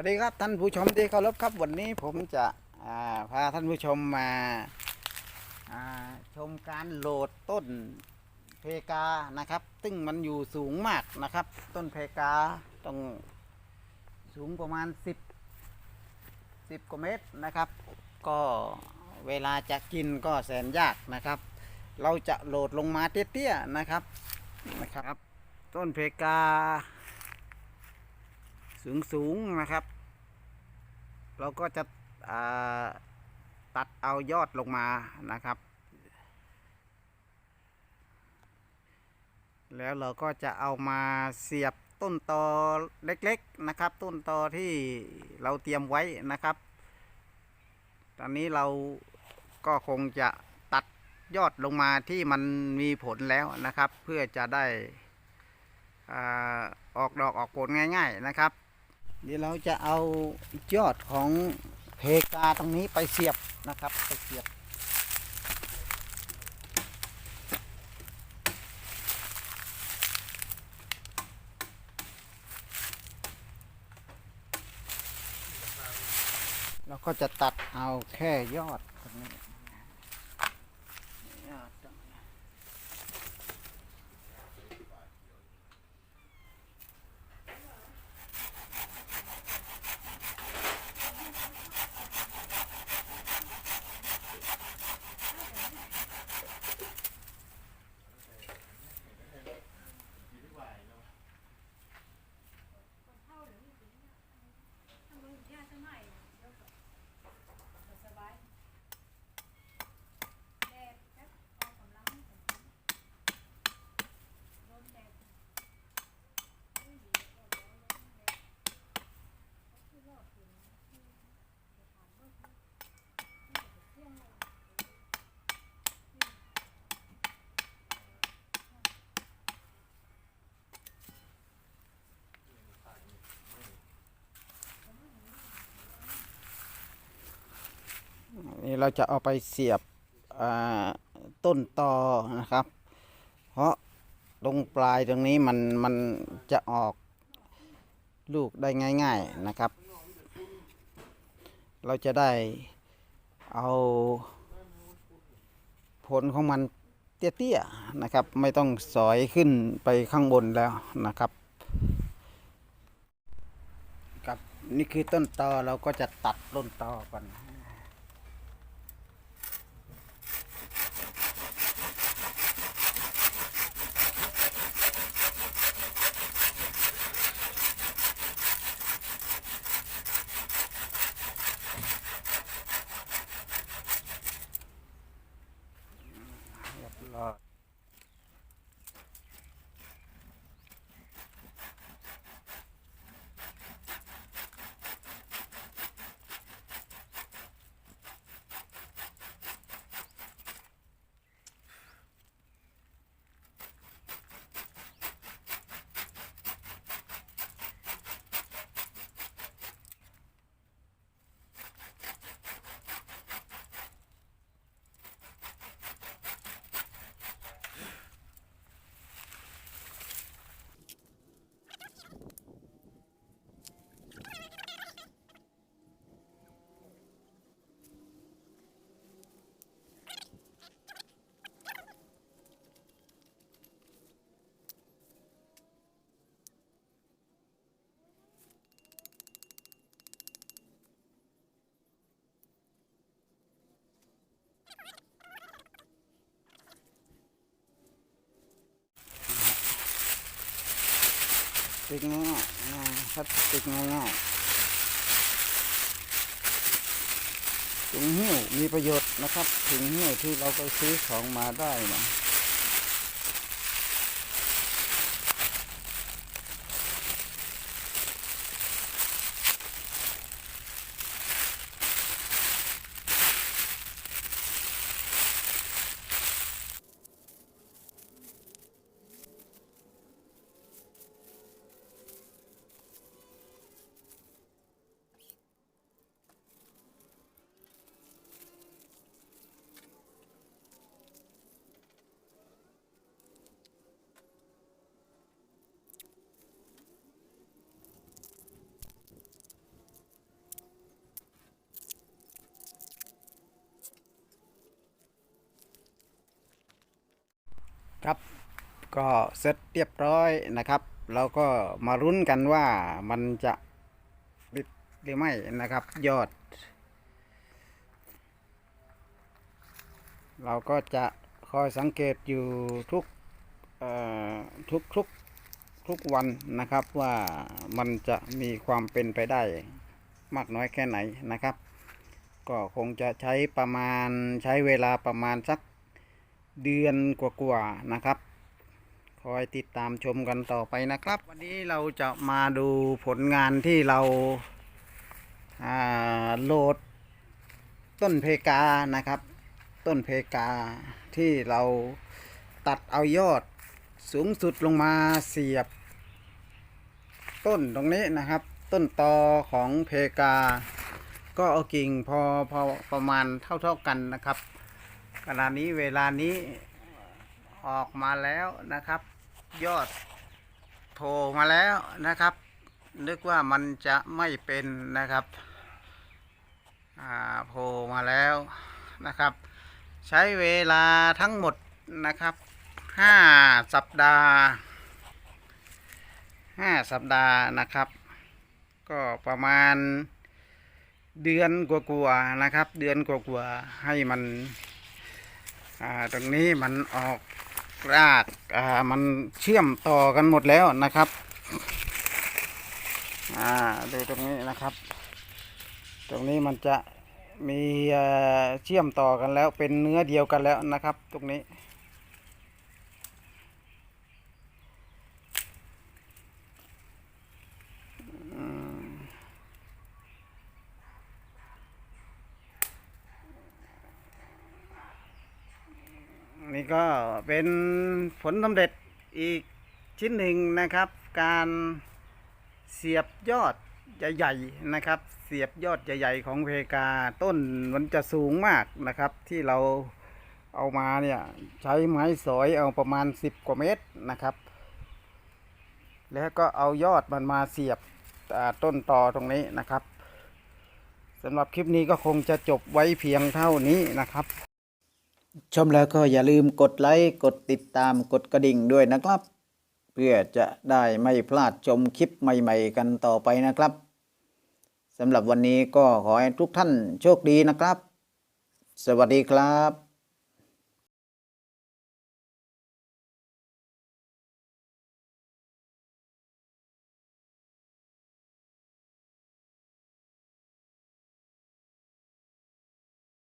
วัสดีครับท่านผู้ชมที่เคารพครับวันนี้ผมจะาพาท่านผู้ชมมาาชมการโหลดต้นเพกานะครับ ซึ่งมันอยู่สูงมากนะครับ ต้นเพกาต้องสูงประมาณ 10 10กว่าเมตรนะครับ ก็เวลาจะกินก็แสนยากนะครับ เราจะโหลดลงมาเตี้ยๆนะครับนะครับ ต้นเพกา สูงสูงๆนะครับ เราก็จะตัดเอายอดลงมานะครับ แล้วเราก็จะเอามาเสียบต้นตอเล็กๆนะครับ ต้นตอที่เราเตรียมไว้นะครับ ตอนนี้เราก็คงจะตัดยอดลงมาที่มันมีผลแล้วนะครับ เพื่อจะได้อออกดอกออกผลง่าย ๆนะครับ เดี๋ยวเราจะเอายอดของเพกาตรงนี้ไปเสียบนะครับไปเสียบ เราก็จะตัดเอาแค่ยอดตรงนี้ยอดตรงนี้ นี่เราจะเอาไปเสียบต้นตอนะครับ เพราะตรงปลายตรงนี้มันมันจะออกลูกได้ง่าย ๆนะครับ เราจะได้เอาผลของมันเตี้ยๆนะครับ ไม่ต้องสอยขึ้นไปข้างบนแล้วนะครับครับนี่คือต้นตอเราก็จะตัดต้นตอก่อน เติกง่ายๆอ่าพลาสติกง่ายๆถุงหิ้วมีประโยชน์นะครับถุงหิ้วที่เราไปซื้อของมาได้นะ ครับก็เสร็จเรียบร้อยนะครับเราก็มารุ้นกันว่ามันจะติดหรือไม่นะครับ ยอด เราก็จะคอยสังเกตอยู่ทุกทุกทุกทุกวันนะครับว่ามันจะมีความเป็นไปได้มากน้อยแค่ไหนนะครับ ก็คงจะใช้ประมาณใช้เวลาประมาณสัก เดือนกว่าๆนะครับ คอยติดตามชมกันต่อไปนะครับ วันนี้เราจะมาดูผลงานที่เราาโหลดต้นเพกานะครับ ต้นเพกาที่เราตัดเอายอดสูงสุดลงมาเสียบ ต้นตรงนี้นะครับ ต้นตอของเพกา ก็เอากิ่งพอพอประมาณเท่าๆกันนะครับ ณะนี้เวลานี้ออกมาแล้วนะครับ ยอดโผล่มาแล้วนะครับ นึกว่ามันจะไม่เป็นนะครับโผล่มาแล้วนะครับ ใช้เวลาทั้งหมดนะครับห้าสัปดาห์ห้าสัปดาห์นะครับ ก็ประมาณเดือนกว่าๆนะครับ เดือนกว่าๆให้มัน ตรงนี้มันออกรากอ่ามันเชื่อมต่อกันหมดแล้วนะครับอ่าดูตรงนี้นะครับ ตรงนี้มันจะมีเอ่อเชื่อมต่อกันแล้วเป็นเนื้อเดียวกันแล้วนะครับ ตรงนี้ นี่ ก็เป็นผลสำเร็จอีกชิ้นหนึ่งนะครับ การเสียบยอดใหญ่ๆนะครับ เสียบยอดใหญ่ๆของเพกาต้นมันจะสูงมากนะครับ ที่เราเอามาเนี่ยใช้ไม้สอยเอาประมาณ 10 กว่าเมตรนะครับ แล้วก็เอายอดมันมาเสียบต้นตอตรงนี้นะครับสำหรับคลิปนี้ก็คงจะจบไว้เพียงเท่านี้นะครับ ชมแล้วก็อย่าลืมกดไลค์ กดติดตาม กดกระดิ่งด้วยนะครับ เพื่อจะได้ไม่พลาดชมคลิปใหม่ ๆ กันต่อไปนะครับสำหรับวันนี้ก็ขอให้ทุกท่านโชคดีนะครับ สวัสดีครับ